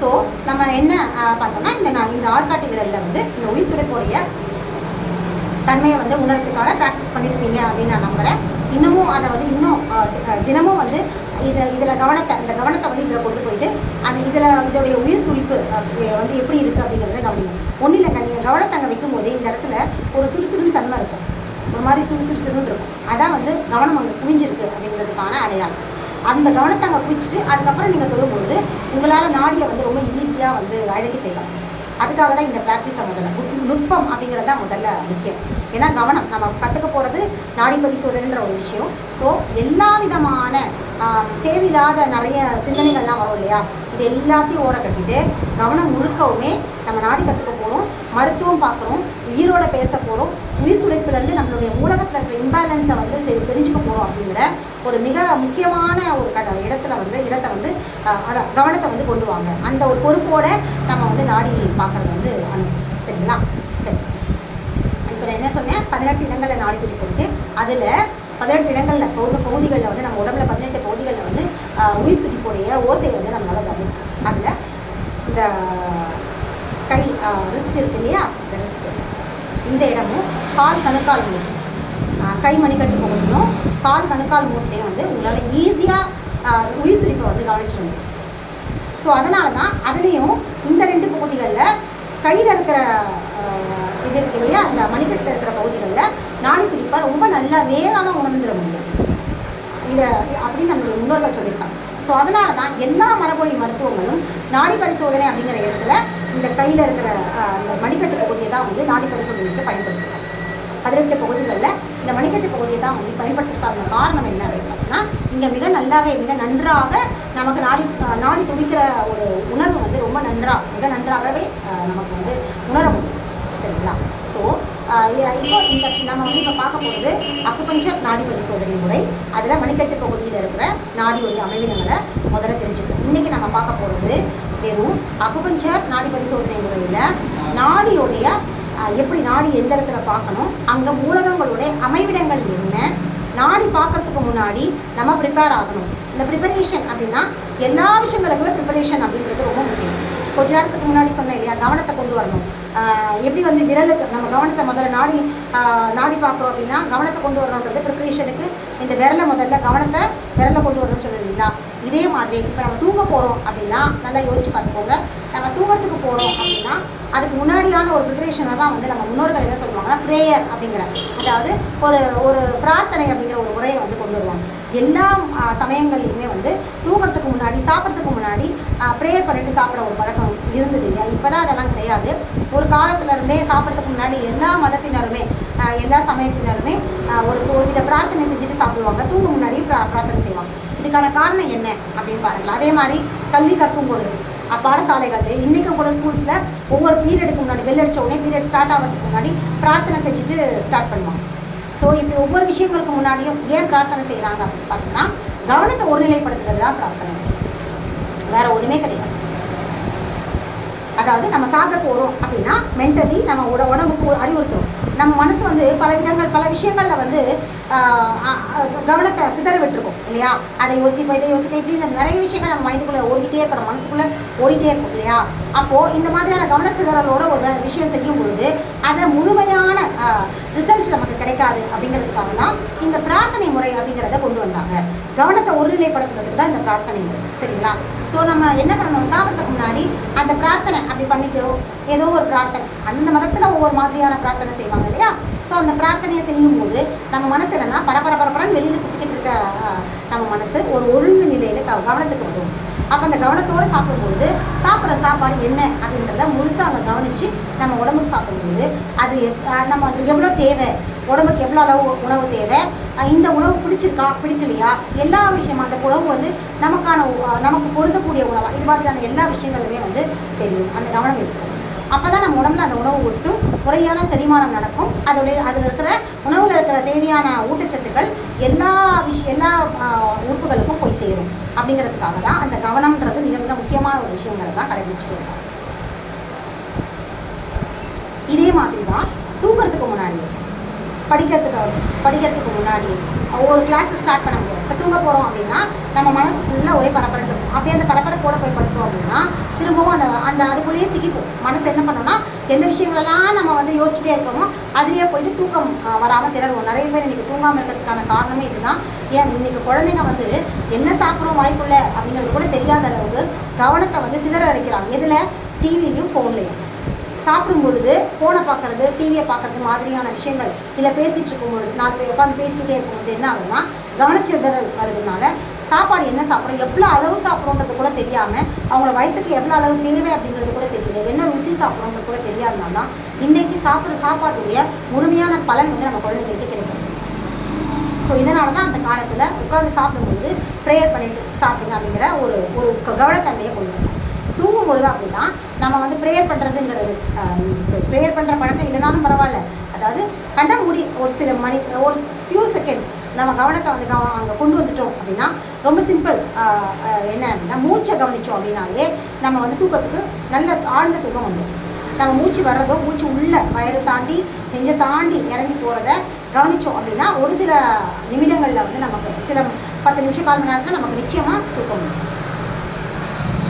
So நம்ம என்ன பார்த்தோம்னா இந்த நான் இந்த ஆள்காட்டி விரலில் வந்து இந்த உயிர் தன்மையை வந்து உணர்றதுக்காக ப்ராக்டிஸ் பண்ணியிருப்பீங்க அப்படின்னு நான் நம்புகிறேன் இன்னமும் அதை வந்து இன்னும் தினமும் வந்து இதை இதில் கவனத்தை இந்த கவனத்தை வந்து இதில் கொண்டு போயிட்டு அந்த இதில் இதோடைய உயிர் துடிப்பு வந்து எப்படி இருக்குது அப்படிங்கிறத கவனிங்க. ஒன்றும் இல்லைங்க நீங்கள் கவனத்தை அங்கே வைக்கும் போதே இந்த இடத்துல ஒரு சுறுசுறுன்னு தன்மை இருக்கும். ஒரு மாதிரி சுறுசுறுசுறுன்னு இருக்கும். அதான் வந்து கவனம் அங்கே குவிஞ்சிருக்கு அப்படிங்கிறதுக்கான அடையாளம். அந்த கவனத்தை அங்கே குறிச்சிட்டு அதுக்கப்புறம் நீங்கள் தொடும்பொழுது உங்களால் நாடியை வந்து ரொம்ப ஈஸியாக வந்து ஐடென்டிஃபை பண்ணலாம். அதுக்காக தான் இந்த ப்ராக்டிஸை முதல்ல நுட்பம் அப்படிங்கிறது தான் முதல்ல முக்கியம். ஏன்னா கவனம் நம்ம கற்றுக்க போகிறது நாடி பரிசோதனைன்ற ஒரு விஷயம். ஸோ எல்லா விதமான தேவையில்லாத நிறைய சிந்தனைகள்லாம் வரும் இல்லையா? இது எல்லாத்தையும் ஓர கட்டிட்டு கவனம் முழுக்கவுமே நம்ம நாடி கற்றுக்க போகிறோம் மருத்துவம் பார்க்குறோம் உயிரோட பேச போகிறோம் உயிர் துடைப்புலேருந்து நம்மளுடைய மூலகத்தில் இருக்கிற இம்பேலன்ஸை வந்து சரி தெரிஞ்சுக்க போகிறோம் அப்படிங்கிற ஒரு மிக முக்கியமான ஒரு கட இடத்துல வந்து இடத்தை வந்து அதை அதான் கவனத்தை வந்து கொண்டு வாங்க. அந்த ஒரு பொறுப்போட நம்ம வந்து நாடி பார்க்குறது வந்து அனுப்பும் சரிங்களா? சரி. இப்போ நான் என்ன சொன்னேன்? பதினெட்டு இடங்களில் நாடி துடிப்பு அதில் பதினெட்டு இடங்களில் பகுதிகள் பகுதிகளில் வந்து நம்ம உடம்புல பதினெட்டு பகுதிகளில் வந்து ஆஹ், உயிர் துடிப்புடைய ஓசையை வந்து நம்மளால கவனிக்கலாம் அதில் இந்த கை ரிஸ்ட் இருக்கு இல்லையா இந்த ரிஸ்ட் இந்த இடமும் கால் கணுக்கால் மூட்டு. கை மணிக்கட்டு பகுதியும் கால் கணுக்கால் மூட்டையும் வந்து உங்களால் ஈஸியாக உயிர் துடிப்பை வந்து கவனிச்சிட முடியும். ஸோ அதனால தான் அதுலேயும் இந்த ரெண்டு பகுதிகளில் கையில் இருக்கிற இது இருக்கு இல்லையா? அந்த மணிக்கட்டில் இருக்கிற பகுதிகளில் நாடி துடிப்பை ரொம்ப நல்லா வேகமாக உணர்ந்துட முடியும். இதை அப்படின்னு நம்மளுடைய முன்னோர்கள் சொல்லியிருக்காங்க. ஸோ அதனால தான் எல்லா மரபொழி மருத்துவங்களும் நாடி பரிசோதனை அப்படிங்கிற இடத்துல இந்த கையில் இருக்கிற அந்த மணிக்கட்டு பகுதியை தான் வந்து நாடி பரிசோதனைக்கு பயன்படுத்துகிறாங்க பதினெட்டு பகுதிகளில் இந்த மணிக்கட்டு பகுதியை தான் வந்து பயன்படுத்துறதுக்கான காரணம் என்ன அப்படின்னு பார்த்தீங்கன்னா இங்கே மிக நல்லாவே மிக நன்றாக நமக்கு நாடி நாடி துடிக்கிற ஒரு உணர்வு வந்து ரொம்ப நன்றாக மிக நன்றாகவே நமக்கு வந்து உணர முடியும் சரிங்களா ஸோ இப்போ இந்த நம்ம வந்து இப்போ பார்க்க போகிறது அக்குபஞ்சர் நாடி பரிசோதனை முறை. அதில் மணிக்கட்டு பகுதியில் இருக்கிற நாடியுடைய அமைவினங்களை முதல்ல தெரிஞ்சுக்கணும் இன்றைக்கி நம்ம பார்க்க போகிறது வெறும் அக்குபஞ்சர் நாடி பரிசோதனை முறையில் நாடியுடைய எப்படி நாடி எந்த இடத்துல பார்க்கணும்? அங்கே மூலகங்களுடைய அமைவிடங்கள் என்ன? நாடி பார்க்கறதுக்கு முன்னாடி நம்ம ப்ரிப்பேர் ஆகணும். இந்த ப்ரிப்பரேஷன் அப்படின்னா எல்லா விஷயங்களுக்குமே ப்ரிப்பரேஷன் அப்படின்றது ரொம்ப முக்கியம். கொஞ்ச நேரத்துக்கு முன்னாடி சொன்னேன் இல்லையா கவனத்தை கொண்டு வரணும். எப்படி வந்து விரலுக்கு நம்ம கவனத்தை முதல்ல நாடி நாடி பார்க்குறோம் அப்படின்னா கவனத்தை கொண்டு வரணுன்றது ப்ரிப்பரேஷனுக்கு இந்த விரலை முதல்ல கவனத்தை விரலை கொண்டு வரணும்னு சொல்லுது இல்லைங்களா? இதே மாதிரி இப்போ நம்ம தூங்க போகிறோம் அப்படின்னா நல்லா யோசிச்சு பார்த்துக்கோங்க. தூங்குறதுக்கு போகிறோம் அப்படின்னா அதுக்கு முன்னாடியான ஒரு ப்ரிப்பரேஷனை தான் வந்து நம்ம முன்னோர்கள் என்ன சொல்லுவாங்கன்னா ப்ரேயர் அப்படிங்கிற அதாவது ஒரு ஒரு பிரார்த்தனை அப்படிங்கிற ஒரு முறையை வந்து கொண்டு வருவாங்க. எல்லா சமயங்கள்லையுமே வந்து தூங்குறதுக்கு முன்னாடி சாப்பிட்றதுக்கு முன்னாடி ப்ரேயர் பண்ணிட்டு சாப்பிட்ற ஒரு பழக்கம் இருந்தது இல்லையா? இப்போ தான் அதெல்லாம் கிடையாது. ஒரு காலத்துல இருந்தே சாப்பிட்றதுக்கு முன்னாடி எல்லா மதத்தினருமே எல்லா சமயத்தினருமே ஒரு ஒரு வித பிரார்த்தனை செஞ்சுட்டு சாப்பிடுவாங்க. தூங்க முன்னாடி பிரா- பிரார்த்தனை செய்வாங்க. இதுக்கான காரணம் என்ன அப்படின்னு பாருங்களா அதே மாதிரி கல்வி கற்கும் பொழுது அஹ், பாடசாலைகள் இன்றைக்கும் கூட ஸ்கூல்ஸில் ஒவ்வொரு பீரியடுக்கு முன்னாடி bell உடனே பீரியட் ஸ்டார்ட் ஆகிறதுக்கு முன்னாடி பிரார்த்தனை செஞ்சுட்டு ஸ்டார்ட் பண்ணுவாங்க. ஸோ இப்படி ஒவ்வொரு விஷயங்களுக்கு முன்னாடியும் ஏன் பிரார்த்தனை செய்கிறாங்க அப்படின்னு பார்த்தீங்கன்னா கவனத்தை ஒருநிலைப்படுத்துறது தான் பிரார்த்தனை. வேற ஒன்றுமே கிடையாது. அதாவது நம்ம சாப்பிட போகிறோம் அப்படின்னா மென்டலி நம்ம உட உடம்புக்கு ஒரு அறிவுறுத்துறோம். நம்ம மனசு வந்து பல விதங்கள் பல விஷயங்களில் வந்து கவனத்தை சிதற விட்டுருக்கோம் இல்லையா? அதை யோசிப்போம் இதை யோசிப்போம். இப்படி இந்த நிறைய விஷயங்கள் நம்ம மைண்டுக்குள்ளே ஓடிக்கிட்டே இருக்கணும் மனசுக்குள்ளே ஓடிட்டே இருக்கும் இல்லையா? அப்போது இந்த மாதிரியான கவன சிதறலோட ஒரு விஷயம் செய்யும் பொழுது அதை முழுமையான ரிசல்ட் நமக்கு கிடைக்காது அப்படிங்கிறதுக்காக தான் இந்த பிரார்த்தனை முறை அப்படிங்கிறத கொண்டு வந்தாங்க. கவனத்தை ஒருநிலைப்படுத்துறதுக்கு தான் இந்த பிரார்த்தனை முறை சரிங்களா? ஸோ நம்ம என்ன பண்ணணும்? சாப்பிட்றதுக்கு முன்னாடி அந்த பிரார்த்தனை அப்படி பண்ணிட்டு ஏதோ ஒரு பிரார்த்தனை. அந்த மதத்தில் ஒவ்வொரு மாதிரியான பிரார்த்தனை செய்வாங்க இல்லையா? ஸோ அந்த பிரார்த்தனையை செய்யும்போது நம்ம மனசு என்னன்னா பரபர பரபரன்னு வெளியில் சுற்றிக்கிட்டு இருக்க நம்ம மனசு ஒரு ஒழுங்கு நிலையில் க கவனத்துக்கு வரும். அப்போ அந்த கவனத்தோடு சாப்பிடும்போது சாப்பிட்ற சாப்பாடு என்ன அப்படின்றத முழுசாக அவங்க கவனித்து நம்ம உடம்புக்கு சாப்பிடும்போது அது எப்- நம்ம எவ்வளோ தேவை? உடம்புக்கு எவ்வளோ அளவு உணவு தேவை? இந்த உணவு பிடிச்சிருக்கா? பிடிக்கலையா? எல்லா விஷயமும் அந்த உணவு வந்து நமக்கான நமக்கு பொருந்தக்கூடிய உணவாக இது மாதிரியான எல்லா விஷயங்களுமே வந்து தெரியும். அந்த கவனம் இருக்கும் அப்போ தான் நம்ம உடம்புல அந்த உணவு ஒட்டும் முறையான செரிமானம் நடக்கும். அதோடைய அதில் இருக்கிற உணவில் இருக்கிற தேவையான ஊட்டச்சத்துக்கள் எல்லா விஷ எல்லா உறுப்புகளுக்கும் போய் சேரும். அப்படிங்கிறதுக்காக தான் அந்த கவனம்ன்றது மிக மிக முக்கியமான ஒரு விஷயங்களை தான் கடைபிடிச்சிட்டு இருக்காங்க இதே மாதிரி தான் தூங்குறதுக்கு முன்னாடி படிக்கிறதுக்கு படிக்கிறதுக்கு முன்னாடி ஒரு கிளாஸ் ஸ்டார்ட் பண்ண முடியாது. இப்போ தூங்க போகிறோம் அப்படின்னா நம்ம மனசு ஃபுல்லாக ஒரே பரபரப்பு இருக்கும். அப்படியே அந்த பரபரப்போட போய் படுத்தோம் அப்படின்னா திரும்பவும் அந்த அந்த அதுக்குள்ளேயே சிக்கிப்போம். மனசு என்ன பண்ணோம்னா எந்த விஷயங்களெல்லாம் நம்ம வந்து யோசிச்சுட்டே இருக்கோமோ அதுலேயே போயிட்டு தூக்கம் வராமல் திரடுவோம் நிறைய பேர் இன்றைக்கி தூங்காமல் இருக்கிறதுக்கான காரணமே இதுதான். ஏன் இன்றைக்கி குழந்தைங்க வந்து என்ன சாப்பிட்றோம் வாய்ப்புள்ள அப்படிங்கிறது கூட தெரியாத அளவுக்கு கவனத்தை வந்து சிதற அடிக்கிறாங்க. இதில் டிவிலையும் ஃபோன்லையும் சாப்பிடும் பொழுது ஃபோனை பார்க்கறது டிவியை பார்க்கறது மாதிரியான விஷயங்கள் இல்லை இருக்கும் பொழுது நாலு பேர் உட்காந்து பேசிக்கிட்டே இருக்கும்போது என்ன ஆகுதுன்னா கவனச்சிதறல் வருதுனால சாப்பாடு என்ன சாப்பிட்றோம் எவ்வளோ அளவு சாப்பிட்றோன்றது கூட தெரியாமல் அவங்கள வயிற்றுக்கு எவ்வளோ அளவு தேவை அப்படிங்கிறது கூட தெரியல என்ன ருசி சாப்பிட்றோன்றது கூட தெரியாதனால தான் இன்றைக்கி சாப்பிட்ற சாப்பாட்டுடைய முழுமையான பலன் வந்து நம்ம குழந்தைங்களுக்கு கிடைக்கும். ஸோ இதனால தான் அந்த காலத்தில் உட்காந்து சாப்பிடும்போது ப்ரேயர் பண்ணிட்டு சாப்பிடுங்க அப்படிங்கிற ஒரு ஒரு க- கவனத்தன்மையை கொண்டு வரணும் தூங்கும் பொழுது அப்படின்னா நம்ம வந்து ப்ரேயர் பண்ணுறதுங்கிறது ப்ரேயர் பண்ணுற பழக்கம் இல்லைனாலும் பரவாயில்ல. அதாவது கண்ட முடி ஒரு சில மணி ஒரு ஃபியூ செகண்ட்ஸ் நம்ம கவனத்தை வந்து கவ அங்கே கொண்டு வந்துட்டோம் அப்படின்னா ரொம்ப சிம்பிள் என்ன அப்படின்னா மூச்சை கவனித்தோம் அப்படின்னாலே நம்ம வந்து தூக்கத்துக்கு நல்ல ஆழ்ந்த தூக்கம் வந்துடும் நம்ம மூச்சு வர்றதோ மூச்சு உள்ள வயரை தாண்டி நெஞ்சை தாண்டி இறங்கி போகிறத கவனித்தோம் அப்படின்னா ஒரு சில நிமிடங்களில் வந்து நமக்கு சில பத்து நிமிஷம் கால் மணி நேரத்தில் நமக்கு நிச்சயமாக தூக்கம் வரும்